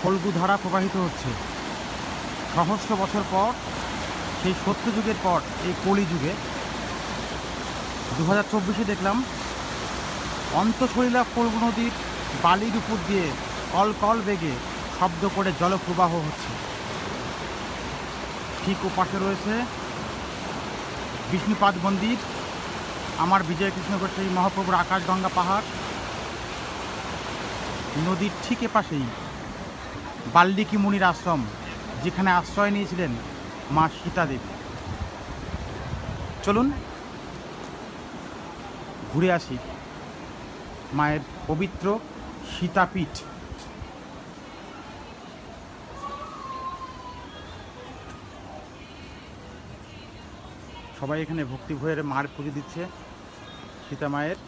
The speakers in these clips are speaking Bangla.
ফল্গু ধারা প্রবাহিত হচ্ছে। সহস্র বছর পর, সেই সত্যযুগের পর, এই কলিযুগে দু হাজার চব্বিশে দেখলাম অন্তঃশরীলা ফল্গু নদীর বালির উপর দিয়ে কল কল বেগে শব্দ করে জলপ্রবাহ হচ্ছে। ঠিক ও পাশে রয়েছে বিষ্ণুপাদ মন্দির। আমার বিজয় কৃষ্ণ গোস্বামী মহাপ্রভুর আকাশগঙ্গা পাহাড়। নদীর ঠিক এপাশেই বাল্মীকি মুনির আশ্রম, যেখানে আশ্রয় নিয়েছিলেন মা সীতা দেবী। চলুন, ঘুরে আসি মায়ের পবিত্র সীতাপীঠ। সবাই এখানে ভক্তি ভয়ের মার পুজো দিচ্ছে। সীতা মায়ের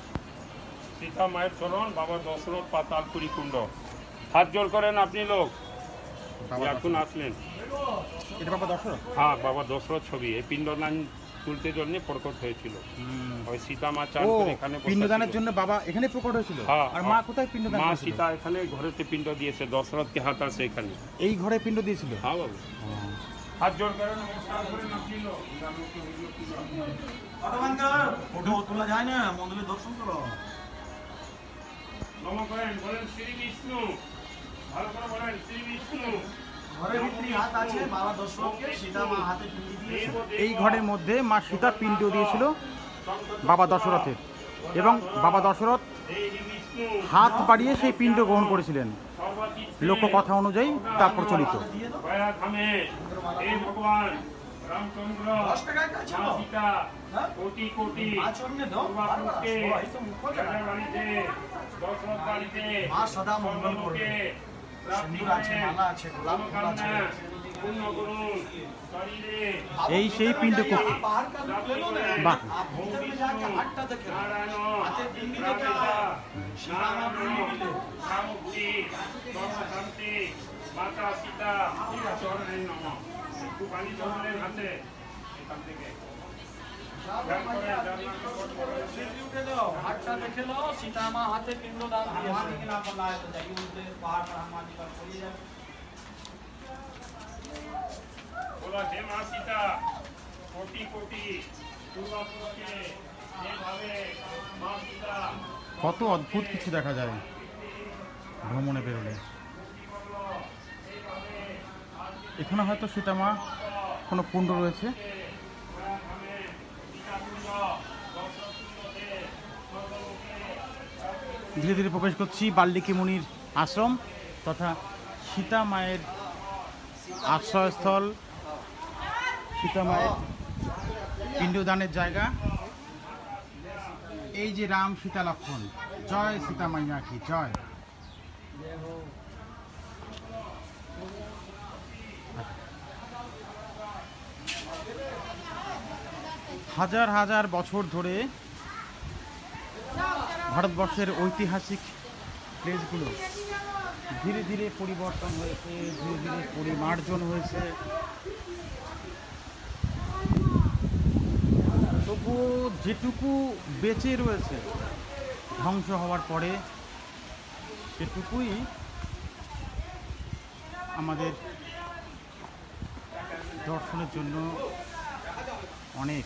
সীতা মায়ের চরণ, বাবা দশরথ পাতালপুরি কুণ্ড হাত জোর করেন আপনি লোক। এখন আসলেন। এটা বাবা দশরথ হ্যাঁ বাবা দশরথ ছবি। এই পিণ্ডদান তুলতে জন্য প্রকট হয়েছিল। ওই সীতা মা চান এখানে বসা পিণ্ডদানের জন্য বাবা এখানে প্রকট হয়েছিল? হ্যাঁ, আর হ্যাঁ। মা কোথায় পিণ্ডদান মা সীতা এখানে ঘরেতে পিণ্ড দিয়েছে দশরথকে হাত আছে এখানে। এই ঘরে পিণ্ড দিয়েছিল? হ্যাঁ বাবু। হাত জোর করেন নমস্কার করেন আপনি লোক। ফটো তোলা যায় না মন্দিরের দর্শন করো। নম করেন বলেন শ্রী বিষ্ণু। এই ঘরের মধ্যে মা সীতা পিণ্ড দিয়েছিল, বাবা দশরথের। এবং বাবা দশরথ হাত বাড়িয়ে সেই পিণ্ড গ্রহণ করেছিলেন। লোক কথা অনুযায়ী তা প্রচলিত। মা সদা মঙ্গল করবে। সিন্দুর আছে মালা আছে গোলাপ ফুল আছে। এই সেই পিণ্ড মাতা পিতা চরণের নম। একটু পানি চরণের হাতে এখান থেকে। কত অদ্ভুত কিছু দেখা যায় ভ্রমণে বেরোলে। এখানে হয়তো সীতামা কোনো কুণ্ড রয়েছে? ধীরে ধীরে প্রবেশ করছি বাল্মীকি মুনির আশ্রম তথা সীতা মায়ের আশ্রয়স্থল, সীতা মায়ের পিণ্ডদানের জায়গা। এই যে রাম সীতা লক্ষণ, জয় সীতা মাইয়া কি, জয়। হাজার হাজার বছর ধরে ভারতবর্ষের ঐতিহাসিক প্লেসগুলো ধীরে ধীরে পরিবর্তন হয়েছে, ধীরে ধীরে পরিমার্জন হয়েছে। তবুও যেটুকু বেঁচে রয়েছে ধ্বংস হওয়ার পরে, সেটুকুই আমাদের দর্শনের জন্য অনেক।